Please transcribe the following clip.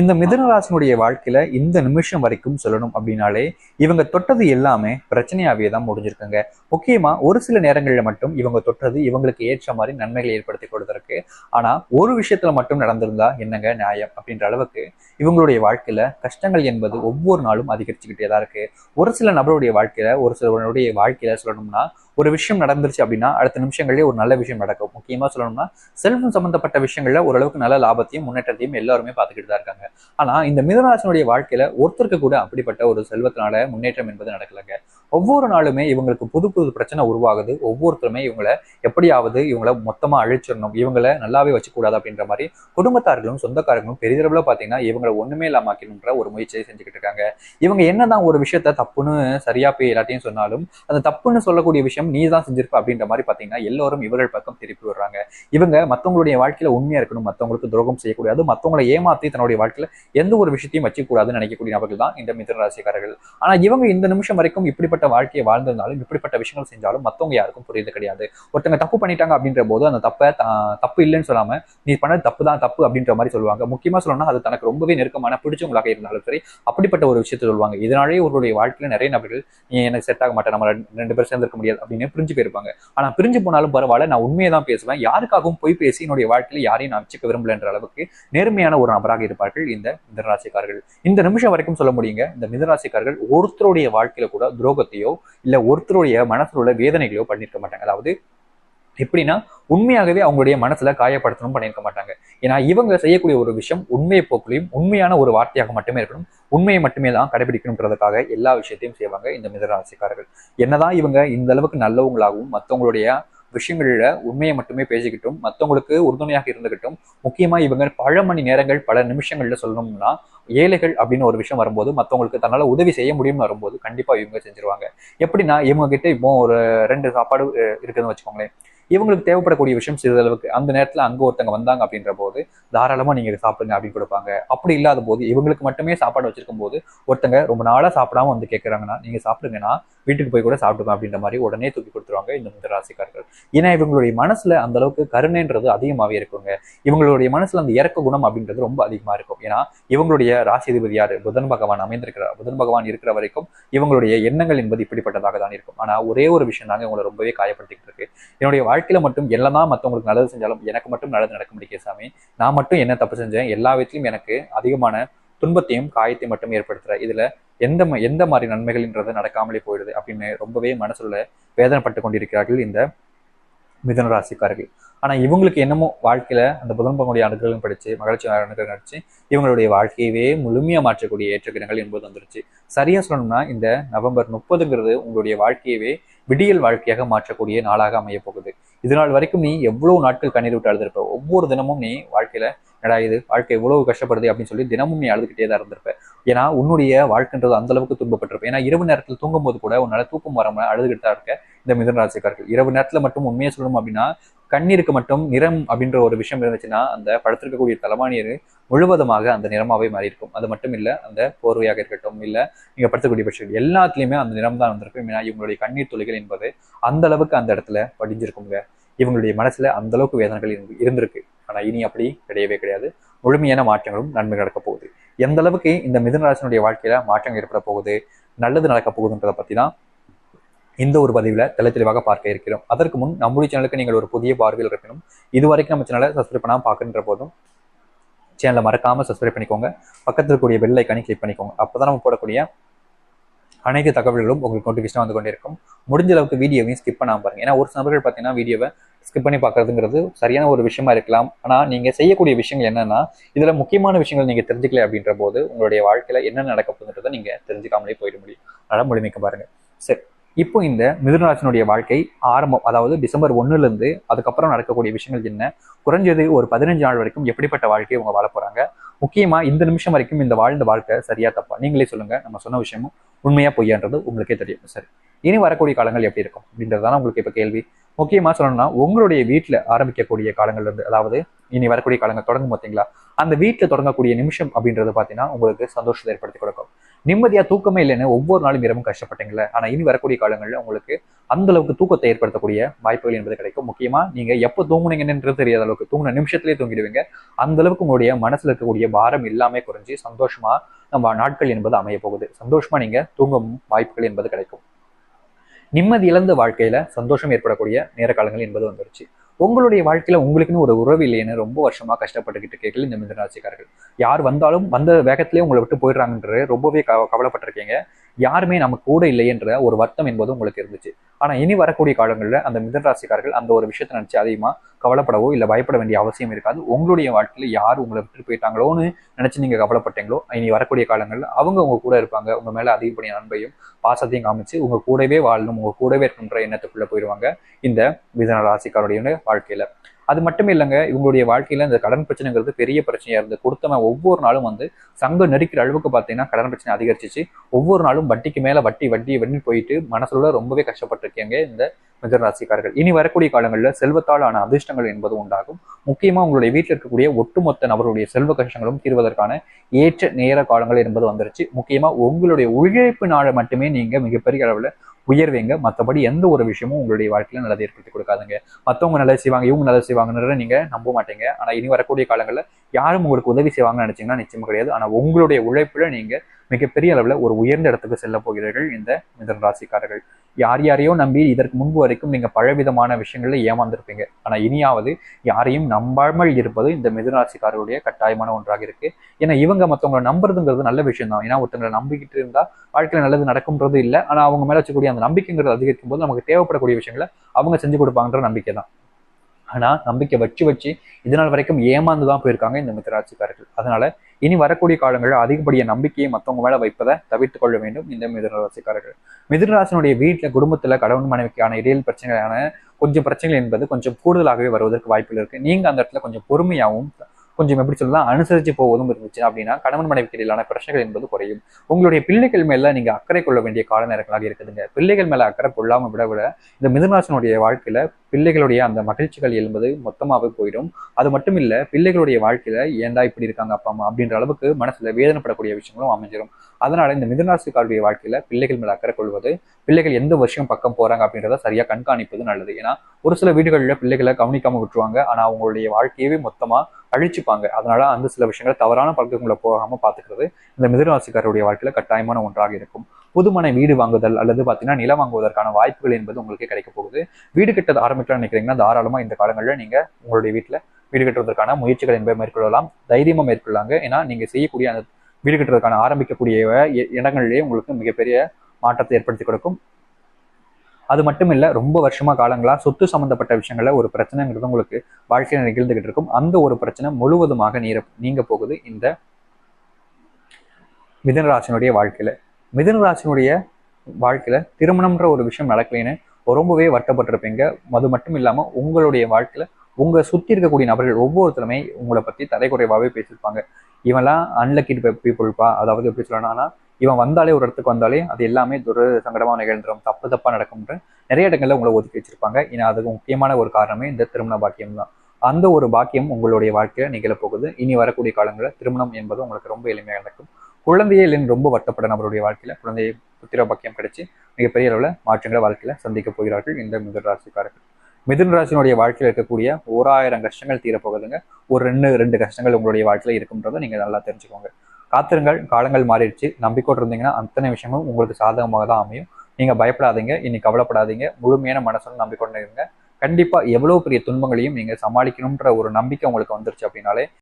இந்த மிதுனராசினுடைய வாழ்க்கையில இந்த நிமிஷம் வரைக்கும் சொல்லணும் அப்படின்னாலே இவங்க தொட்டது எல்லாமே பிரச்சனையாவே தான் முடிஞ்சிருக்குங்க. முக்கியமா ஒரு சில நேரங்களில் மட்டும் இவங்க தொட்டது இவங்களுக்கு ஏற்ற மாதிரி நன்மைகளை ஏற்படுத்தி கொடுத்திருக்கு. ஆனா ஒரு விஷயத்துல மட்டும் நடந்திருந்தா என்னங்க நியாயம் அப்படின்ற அளவுக்கு இவங்களுடைய வாழ்க்கையில கஷ்டங்கள் என்பது ஒவ்வொரு நாளும் அதிகரிச்சுக்கிட்டே தான் இருக்கு. ஒரு சில நபருடைய வாழ்க்கையில ஒரு சிலருடைய வாழ்க்கையில சொல்லணும்னா ஒரு விஷயம் நடந்துருச்சு அப்படின்னா அடுத்த நிமிஷங்களே ஒரு நல்ல விஷயம் நடக்கும். முக்கியமா சொல்லணும்னா செல்வம் சம்பந்தப்பட்ட விஷயங்களில் ஓரளவுக்கு நல்ல லாபத்தையும் முன்னேற்றத்தையும் எல்லாருமே பார்த்துக்கிட்டு தான் இருக்காங்க. ஆனா இந்த மிதராசனுடைய வாழ்க்கையில ஒருத்தருக்கு கூட அப்படிப்பட்ட ஒரு செல்வத்தினால முன்னேற்றம் என்பது நடக்கலைங்க. ஒவ்வொரு நாளுமே இவங்களுக்கு புது புது பிரச்சனை உருவாகுது. ஒவ்வொருத்தருமே இவங்களை எப்படியாவது இவங்கள மொத்தமா அழிச்சிடணும். இவங்களை நல்லாவே வச்சுக்கூடாது அப்படின்ற மாதிரி குடும்பத்தார்களும் சொந்தக்காரர்களும் பெரிதளவுல பாத்தீங்கன்னா இவங்களை ஒண்ணுமே இல்லாமக்கணுன்ற ஒரு முயற்சியை செஞ்சுக்கிட்டு இருக்காங்க. இவங்க என்னதான் ஒரு விஷயத்த தப்புன்னு சரியா போய் எல்லாத்தையும் சொன்னாலும் அந்த தப்புன்னு சொல்லக்கூடிய விஷயம் நீ தான் செஞ்சிருப்ப அப்படின்ற மாதிரி பாத்தீங்கன்னா எல்லோரும் இவர்கள் பக்கம் திருப்பி விடுறாங்க. இவங்க மத்தவங்களுடைய வாழ்க்கையில உண்மையா இருக்கணும். மத்தவங்களுக்கு துரோகம் செய்யக்கூடாது. மத்தவங்களை ஏமாத்தி தன்னுடைய வாழ்க்கையில எந்த ஒரு விஷயத்தையும் வச்சுக்கூடாதுன்னு நினைக்கக்கூடிய நபர்கள் தான் இந்த மிதன ராசிக்காரர்கள். ஆனா இவங்க இந்த நிமிஷம் வரைக்கும் இப்படிப்பட்ட வாழ்க்கையை வாழ்ந்திருந்தாலும் இப்படிப்பட்ட விஷயங்கள் செஞ்சாலும் மத்தவங்க யாருக்கும் புரியுது கிடையாது. ஒருத்தங்க தப்பு பண்ணிட்டாங்க அப்படின்ற போது அந்த தப்பை தப்பு இல்லைன்னு சொல்லாம நீ பண்ணது தப்பு தான் தப்பு அப்படின்ற மாதிரி சொல்லுவாங்க. முக்கியமா சொல்லணும்னா அது தனக்கு ரொம்பவே நெருக்கமான பிடிச்சவங்களாக இருந்தாலும் சரி அப்படிப்பட்ட ஒரு விஷயத்தை சொல்லுவாங்க. இதனாலேயே உங்களுடைய வாழ்க்கையில நிறைய நபர்கள் நீ எனக்கு செட் ஆக மாட்டேன் நம்ம ரெண்டு- ரெண்டு பேரும் சேர்ந்திருக்க முடியாது அப்படின்னு பிரிஞ்சு போயிருப்பாங்க. ஆனா பிரிஞ்சு போனாலும் பரவாயில்ல நான் உண்மையை தான் பேசுவேன். யாருக்காகவும் போய் பேசி என்னுடைய வாழ்க்கையில யாரையும் நான் வச்சுக்க விரும்பலன்ற அளவுக்கு நேர்மையான ஒரு நபராக இருப்பார்கள் இந்த மிதராசிக்காரர்கள் இந்த நிமிஷம் வரைக்கும் சொல்ல முடியுங்க இந்த மிதராசிக்காரர்கள் ஒருத்தருடைய வாழ்க்கையில கூட துன்பத்தையோ இல்லை ஒருத்தருடைய மனசில் உள்ள வேதனைகளையோ பண்ணியிருக்க மாட்டாங்க. அதாவது எப்படின்னா உண்மையாகவே அவங்களுடைய மனசுல காயப்படுத்தணும் பண்ணியிருக்க மாட்டாங்க. ஏன்னா இவங்க செய்யக்கூடிய ஒரு விஷயம் உண்மையை போக்குலையும் உண்மையான ஒரு வார்த்தையாக மட்டுமே இருக்கணும். உண்மையை மட்டுமே தான் கடைபிடிக்கணுன்றதுக்காக எல்லா விஷயத்தையும் செய்வாங்க இந்த மிதராசிக்காரர்கள் என்னதான் இவங்க இந்த அளவுக்கு நல்லவங்களாகவும் மற்றவங்களுடைய விஷயங்களில் உண்மையை மட்டுமே பேசிக்கிட்டும் மற்றவங்களுக்கு உறுதுணையாக இருந்துகிட்டும் முக்கியமா இவங்க பல மணி நேரங்கள் பல நிமிஷங்கள்ல சொல்லணும்னா ஏழைகள் அப்படின்னு ஒரு விஷயம் வரும்போது மற்றவங்களுக்கு தன்னால உதவி செய்ய முடியும்னு வரும்போது கண்டிப்பாக இவங்க செஞ்சிருவாங்க. எப்படின்னா இவங்க கிட்ட இப்போ ஒரு ரெண்டு சாப்பாடு இருக்குதுன்னு வச்சுக்கோங்களேன். இவங்களுக்கு தேவைப்படக்கூடிய விஷயம் சிறிதளவுக்கு அந்த நேரத்தில் அங்கே ஒருத்தங்க வந்தாங்க அப்படின்ற போது தாராளமாக நீங்கள் இதை சாப்பிடுங்க அப்படின்னு கொடுப்பாங்க. அப்படி இல்லாத போது இவங்களுக்கு மட்டுமே சாப்பாடு வச்சிருக்கும் போது ஒருத்தங்க ரொம்ப நாளாக சாப்பிடாம வந்து கேட்கறாங்கன்னா நீங்க சாப்பிடுங்கன்னா வீட்டுக்கு போய் கூட சாப்பிடுங்க அப்படின்ற மாதிரி உடனே தூக்கி கொடுத்துருவாங்க இந்த முதல் ராசிக்காரர்கள். ஏன்னா இவங்களுடைய மனசுல அந்த அளவுக்கு கருணைன்றது அதிகமாகவே இருக்குங்க. இவங்களுடைய மனசுல அந்த இறக்க குணம் அப்படின்றது ரொம்ப அதிகமா இருக்கும். ஏன்னா இவங்களுடைய ராசிதிபதி யார்? புதன் பகவான் அமைந்திருக்கிறார். புதன் பகவான் இருக்கிற வரைக்கும் இவங்களுடைய எண்ணங்கள் என்பது இப்படிப்பட்டதாக தான் இருக்கும். ஆனா ஒரே ஒரு விஷயம் தாங்க இவங்களை ரொம்பவே காயப்படுத்திக்கிட்டு இருக்கு. என்னுடைய வாழ்க்கையில மட்டும் என்னதான் மத்தவங்களுக்கு நல்லது செஞ்சாலும் எனக்கு மட்டும் நல்லது நடக்க முடியாது சாமி. நான் மட்டும் என்ன தப்பு செஞ்சேன்? எல்லா விதத்திலும் எனக்கு அதிகமான துன்பத்தையும் காயத்தையும் மட்டும் ஏற்படுத்துற இதுல எந்த எந்த மாதிரி நன்மைகள்ன்றது நடக்காமலே போயிடுது அப்படின்னு ரொம்பவே மனசுல வேதனைப்பட்டு கொண்டிருக்கிறார்கள் இந்த மிதன ராசிக்காரர்கள். ஆனா இவங்களுக்கு என்னமோ வாழ்க்கையில அந்த புதன் பகவானுடைய அனுகிரகம் படிச்சு மகிழ்ச்சி அனுகிரகம் நடிச்சு இவங்களுடைய வாழ்க்கையவே முழுமையா மாற்றக்கூடிய ஏற்றகிரகங்கள் என்பது வந்துருச்சு. சரியா சொல்லணும்னா இந்த நவம்பர் முப்பதுங்கிறது உங்களுடைய வாழ்க்கையவே விடியல் வாழ்க்கையாக மாற்றக்கூடிய நாளாக அமைய போகுது. இது நாள் வரைக்கும் நீ எவ்வளவு நாட்கள் கண்ணீர் விட்டு அழுதுருப்ப? ஒவ்வொரு தினமும் நீ வாழ்க்கையில என்னடா இது வாழ்க்கை எவ்வளவு கஷ்டப்படுது அப்படின்னு சொல்லி தினமும் நீ அழுதுகிட்டே தான் இருந்திருப்ப. ஏன்னா உன்னுடைய வாழ்க்கைன்றது அந்த அளவுக்கு துன்பப்பட்டிருப்ப ஏன்னா இரவு நேரத்தில் தூங்கும் போது கூட உன்னால தூக்கம் வராம அழுதுகிட்டு தான் இருக்க இந்த மிதனராசிக்காரர்கள் இரவு நேரத்துல மட்டும் உண்மையை சொல்லணும் அப்படின்னா கண்ணீருக்கு மட்டும் நிறம் அப்படின்ற ஒரு விஷயம் இருந்துச்சுன்னா அந்த படத்திற்கக்கூடிய தலைமானியர் முழுவதுமாக அந்த நிறமாவே மாறி இருக்கும் அது மட்டும் இல்ல அந்த போர்வையாக இருக்கட்டும் இல்ல நீங்க படுத்தக்கூடிய பட்சங்கள் எல்லாத்துலயுமே அந்த நிறம் தான் வந்திருக்கும். ஏன்னா இவங்களுடைய கண்ணீர் துளிகள் என்பது அந்த அளவுக்கு அந்த இடத்துல படிஞ்சிருக்குங்க இவங்களுடைய மனசுல அந்த அளவுக்கு வேதனைகள் இருந்து- இருந்திருக்கு. ஆனா இனி அப்படி கிடையவே கிடையாது. முழுமையான மாற்றங்களும் நன்மை நடக்க போகுது. எந்த அளவுக்கு இந்த மிதுனராசனுடைய வாழ்க்கையில மாற்றம் ஏற்பட போகுது நல்லது நடக்க போகுதுன்றதை பத்தி தான் இந்த ஒரு பதிவுல தெளி தெளிவாக பார்க்க இருக்கிறோம். அதற்கு முன் நம்முடைய சேனலுக்கு நீங்கள் ஒரு புதிய பார்வையில் இருப்பினும் இதுவரைக்கும் நம்ம சேனலை சப்ஸ்கிரைப் பண்ணாமல் பார்க்கின்ற போதும் சேனலை மறக்காமல் சப்ஸ்கிரைப் பண்ணிக்கோங்க. பக்கத்தில் இருக்கக்கூடிய பெல் ஐக்கானி கிளிக் பண்ணிக்கோங்க. அப்பதான் நம்ம போடக்கூடிய அனைத்து தகவல்களும் உங்களுக்கு நோட்டிஃபிகேஷன் வந்து கொண்டே இருக்கும் முடிஞ்ச அளவுக்கு வீடியோவையும் ஸ்கிப் பண்ணாமல் பாருங்க. ஏன்னா ஒரு சில நபர்கள் பார்த்தீங்கன்னா வீடியோவை ஸ்கிப் பண்ணி பார்க்குறதுங்கிறது சரியான ஒரு விஷயமா இருக்கலாம். ஆனால் நீங்கள் செய்யக்கூடிய விஷயங்கள் என்னன்னா இதில் முக்கியமான விஷயங்கள் நீங்கள் தெரிஞ்சுக்கல அப்படின்ற போது உங்களுடைய வாழ்க்கையில் என்ன நடக்க போகுதுன்றதை நீங்கள் தெரிஞ்சுக்காமலே போயிட முடியும். அதனால் முழுமைக்க பாருங்க. சரி. இப்போ இந்த மிதுனராசினுடைய வாழ்க்கை ஆரம்பம் அதாவது டிசம்பர் ஒன்னுல இருந்து அதுக்கப்புறம் நடக்கக்கூடிய விஷயங்கள் என்ன குறைஞ்சது ஒரு பதினஞ்சு நாள் வரைக்கும் எப்படிப்பட்ட வாழ்க்கையை அவங்க வாழ போறாங்க முக்கியமா இந்த நிமிஷம் வரைக்கும் இந்த வாழ்ந்த வாழ்க்கை சரியா தப்பா? நீங்களே சொல்லுங்க நம்ம சொன்ன விஷயமும் உண்மையா பொய்யான்றது உங்களுக்கே தெரியும் சரி. இனி வரக்கூடிய காலங்கள் எப்படி இருக்கும்? அப்படின்றதுதான் உங்களுக்கு இப்ப கேள்வி. முக்கியமா சொல்லணும்னா உங்களுடைய வீட்டில் ஆரம்பிக்கக்கூடிய காலங்கள்ல இருந்து அதாவது இனி வரக்கூடிய காலங்கள் தொடங்கும் பார்த்தீங்களா அந்த வீட்டில் தொடங்கக்கூடிய நிமிஷம் அப்படின்றது பாத்தீங்கன்னா உங்களுக்கு சந்தோஷத்தை ஏற்படுத்தி கொடுக்கும். நிம்மதியா தூக்கமே இல்லைன்னு ஒவ்வொரு நாளும் இரவும் கஷ்டப்பட்டீங்கல்ல. ஆனா இனி வரக்கூடிய காலங்களில் உங்களுக்கு அந்த அளவுக்கு தூக்கத்தை ஏற்படுத்தக்கூடிய வாய்ப்புகள் என்பது கிடைக்கும். முக்கியமா நீங்க எப்போ தூங்குனீங்கன்றது தெரியாத அளவுக்கு தூங்கின நிமிஷத்திலே தூங்கிடுவீங்க. அந்த அளவுக்கு உங்களுடைய மனசுல இருக்கக்கூடிய பாரம் எல்லாமே குறைஞ்சி சந்தோஷமா நம்ம நாட்கள் என்பது அமைய போகுது. சந்தோஷமா நீங்க தூங்கும் வாய்ப்புகள் என்பது கிடைக்கும். நிம்மதி இழந்த வாழ்க்கையில சந்தோஷம் ஏற்படக்கூடிய நேர காலங்கள் என்பது வந்துருச்சு. உங்களுடைய வாழ்க்கையில உங்களுக்குன்னு ஒரு உறவு இல்லைன்னு ரொம்ப வருஷமா கஷ்டப்பட்டுக்கிட்டு கேட்கல இந்த மிதனராசிக்காரர்கள் யார் வந்தாலும் வந்த வேகத்திலே உங்களை விட்டு போயிடுறாங்கன்ற ரொம்பவே கவலைப்பட்டிருக்கீங்க. யாருமே நம்ம கூட இல்லையென்ற ஒரு வருத்தம் என்பது உங்களுக்கு இருந்துச்சு. ஆனா இனி வரக்கூடிய காலங்களில் அந்த மிதராசிக்காரர்கள் அந்த ஒரு விஷயத்தை நினைச்சு அதிகமா கவலைப்படவோ இல்லை பயப்பட வேண்டிய அவசியம் இருக்காது. உங்களுடைய வாழ்க்கையில யார் உங்களை விட்டு போயிட்டாங்களோன்னு நினைச்சு நீங்க கவலைப்பட்டீங்களோ இனி வரக்கூடிய காலங்களில் அவங்க உங்க கூட இருப்பாங்க. உங்க மேல அதிகப்படியான அன்பையும் பாசத்தையும் காமிச்சு உங்க கூடவே வாழணும் உங்க கூடவே இருக்கணுன்ற எண்ணத்துக்குள்ள போயிடுவாங்க இந்த மிதன ராசிக்காரருடைய வாழ்க்கையில. அது மட்டுமே இல்லைங்க இவங்களுடைய வாழ்க்கையில இந்த கடன் பிரச்சனைங்கிறது பெரிய பிரச்சனையா இருந்து கொடுத்தவன் ஒவ்வொரு நாளும் வந்து சங்கம் நெருக்கிற அளவுக்கு பார்த்தீங்கன்னா கடன் பிரச்சனை அதிகரிச்சிச்சு. ஒவ்வொரு நாளும் வட்டிக்கு மேல வட்டி வட்டி வட்டி போயிட்டு மனசுல ரொம்பவே கஷ்டப்பட்டிருக்கீங்க இந்த மிதன ராசிக்காரர்கள். இனி வரக்கூடிய காலங்களில் செல்வத்தால் ஆன அதிர்ஷ்டங்கள் என்பது உண்டாகும். முக்கியமாக உங்களுடைய வீட்டில் இருக்கக்கூடிய ஒட்டுமொத்த நபருடைய செல்வ கஷ்டங்களும் தீர்வதற்கான ஏற்ற நேர காலங்கள் என்பது வந்துருச்சு. முக்கியமாக உங்களுடைய உழைப்பினால மட்டுமே நீங்கள் மிகப்பெரிய அளவில் உயர்வைங்க. மற்றபடி எந்த ஒரு விஷயமும் உங்களுடைய வாழ்க்கையில நல்லதை ஏற்படுத்தி கொடுக்காதுங்க. மற்றவங்க நல்லது செய்வாங்க இவங்க நல்லது செய்வாங்கன்றத நீங்க நம்ப மாட்டீங்க. ஆனா இனி வரக்கூடிய காலங்களில் யாரும் உங்களுக்கு உதவி செய்வாங்கன்னு நினைச்சீங்கன்னா நிச்சயமா கிடையாது. ஆனா உங்களுடைய உழைப்புல நீங்க மிகப்பெரிய அளவில் ஒரு உயர்ந்த இடத்துக்கு செல்ல போகிறீர்கள் இந்த மிதன ராசிக்காரர்கள். யார் யாரையோ நம்பி இதற்கு முன்பு வரைக்கும் நீங்கள் பலவிதமான விஷயங்களில் ஏமாந்துருப்பீங்க. ஆனால் இனியாவது யாரையும் நம்பாமல் இருப்பது இந்த மிதனராசிக்காரருடைய கட்டாயமான ஒன்றாக இருக்கு. ஏன்னா இவங்க மற்றவங்களை நம்புறதுங்கிறது நல்ல விஷயம் தான் ஏன்னா ஒருத்தங்களை நம்பிக்கிட்டு இருந்தால் வாழ்க்கையில் நல்லது நடக்கும்ன்றது இல்லை. ஆனால் அவங்க மேலே வச்சக்கூடிய அந்த நம்பிக்கைங்கிறது அதிகரிக்கும் போது நமக்கு தேவைப்படக்கூடிய விஷயங்களை அவங்க செஞ்சு கொடுப்பாங்கன்ற நம்பிக்கை தான் ஆனால் நம்பிக்கை வச்சு வச்சு இதனால் வரைக்கும் ஏமாந்து தான் போயிருக்காங்க இந்த மிதராட்சிக்காரர்கள். அதனால இனி வரக்கூடிய காலங்களில் அதிகப்படிய நம்பிக்கையை மற்றவங்க மேலே வைப்பதை தவிர்த்து கொள்ள வேண்டும் இந்த மிதராசிக்காரர்கள் மிதராசினுடைய வீட்டில் குடும்பத்தில் கணவன் மனைவிக்கான இடையில் பிரச்சனையான கொஞ்சம் பிரச்சனைகள் என்பது கொஞ்சம் கூடுதலாகவே வருவதற்கு வாய்ப்புகள் இருக்குது நீங்கள் அந்த இடத்துல கொஞ்சம் பொறுமையாகவும் கொஞ்சம் எப்படி சொல்லலாம் அனுசரித்து போவதும் இருந்துச்சு அப்படின்னா கணவன் மனைவிக்கு இடையிலான பிரச்சனைகள் என்பது குறையும். உங்களுடைய பிள்ளைகள் மேல நீங்க அக்கறை கொள்ள வேண்டிய கால நேரங்களாக இருக்குதுங்க. பிள்ளைகள் மேல அக்கறை கொள்ளாம விட விட இந்த மிதுனராசனுடைய வாழ்க்கையில பிள்ளைகளுடைய அந்த மகிழ்ச்சிகள் என்பது மொத்தமாகவே போயிடும். அது மட்டும் இல்லை பிள்ளைகளுடைய வாழ்க்கையில ஏன்டா இப்படி இருக்காங்க அப்பா அம்மா அப்படின்ற அளவுக்கு மனசுல வேதனைப்படக்கூடிய விஷயங்களும் அமைஞ்சிடும் அதனால இந்த மிதுனராசிக்காருடைய வாழ்க்கையில பிள்ளைகள் மேல அக்கறை கொள்வது பிள்ளைகள் எந்த வருஷம் பக்கம் போறாங்க அப்படின்றத சரியா கண்காணிப்பது நல்லது. ஏன்னா ஒரு சில வீடுகளில் பிள்ளைகளை கவனிக்காம விட்டுருவாங்க. ஆனா அவங்களுடைய வாழ்க்கையவே மொத்தமா அழிச்சுப்பாங்க. அதனால அந்த சில விஷயங்களை தவறான பழக்கங்களை போகாம பாத்துக்கிறது இந்த மிதுனராசிக்காரருடைய வாழ்க்கையில கட்டாயமான ஒன்றாக இருக்கும். புதுமனை வீடு வாங்குதல் அல்லது பார்த்தீங்கன்னா நிலம் வாங்குவதற்கான வாய்ப்புகள் என்பது உங்களுக்கு கிடைக்க போகுது. வீடு கட்டது ஆரம்பிக்கலாம்னு நினைக்கிறீங்கன்னா தாராளமாக இந்த காலங்களில் நீங்கள் உங்களுடைய வீட்டில் வீடு கட்டுவதற்கான முயற்சிகள் என்பதை மேற்கொள்ளலாம். தைரியமாக மேற்கொள்ளாங்க. ஏன்னா நீங்கள் செய்யக்கூடிய அந்த வீடு கட்டுறதுக்கான ஆரம்பிக்கக்கூடிய இடங்களிலேயே உங்களுக்கு மிகப்பெரிய மாற்றத்தை ஏற்படுத்தி கொடுக்கும். அது மட்டும் இல்லை ரொம்ப வருஷமா காலங்களா சொத்து சம்பந்தப்பட்ட விஷயங்களில் ஒரு பிரச்சனைங்கிறது உங்களுக்கு வாழ்க்கையில் நிகழ்ந்துகிட்டு இருக்கும். அந்த ஒரு பிரச்சனை முழுவதுமாக நீர நீங்க போகுது இந்த மிதனராசினுடைய வாழ்க்கையில. மிதனராசினுடைய வாழ்க்கையில திருமணம்ன்ற ஒரு விஷயம் நடக்கலைன்னு ரொம்பவே வருத்தப்பட்டிருப்பீங்க. அது மட்டும் இல்லாம உங்களுடைய வாழ்க்கையில உங்க சுத்தி இருக்கக்கூடிய நபர்கள் ஒவ்வொருத்தருமே உங்களை பத்தி தரைக்குறைவாவே பேசியிருப்பாங்க. இவெல்லாம் அன்லக்கி பீப்புள்பா அதாவது எப்படி சொல்லணும்னா இவன் வந்தாலே ஒரு இடத்துக்கு வந்தாலே அது எல்லாமே துர சங்கடமா நிகழ்ந்துடும் தப்பு தப்பா நடக்கும்ன்ற நிறைய இடங்கள்ல உங்களை ஒதுக்கி வச்சிருப்பாங்க. ஏன்னா அதுக்கு முக்கியமான ஒரு காரணமே இந்த திருமண பாக்கியம் தான் அந்த ஒரு பாக்கியம் உங்களுடைய வாழ்க்கையில நிகழப்போகுது. இனி வரக்கூடிய காலங்களில் திருமணம் என்பது உங்களுக்கு ரொம்ப எளிமையாக நடக்கும். குழந்தையே இல்லைன்னு ரொம்ப வருத்தப்பட நபருடைய வாழ்க்கையில. குழந்தையை புத்திர பக்கியம் கிடைச்சி மிகப்பெரிய அளவில் மாற்றங்களை வாழ்க்கையில சந்திக்க போகிறார்கள் இந்த மிதுன ராசிக்காரர்கள். மிதுன ராசினுடைய வாழ்க்கையில் இருக்கக்கூடிய ஓராயிரம் கஷ்டங்கள் தீரப்போகுதுங்க. ஒரு ரெண்டு ரெண்டு கஷ்டங்கள் உங்களுடைய வாழ்க்கையில இருக்குன்றதை நீங்க நல்லா தெரிஞ்சுக்கோங்க. காத்திருங்கள் காலங்கள் மாறிடுச்சு. நம்பிக்கோடு இருந்தீங்கன்னா அத்தனை விஷயமும் உங்களுக்கு சாதகமாக தான் அமையும். நீங்க பயப்படாதீங்க இனி கவலைப்படாதீங்க. முழுமையான மனசுடன் நம்பிக்கொண்டு இருங்க. கண்டிப்பா எவ்வளவு பெரிய துன்பங்களையும் நீங்க சமாளிக்கணும்ன்ற ஒரு நம்பிக்கை உங்களுக்கு வந்துருச்சு அப்படின்னாலே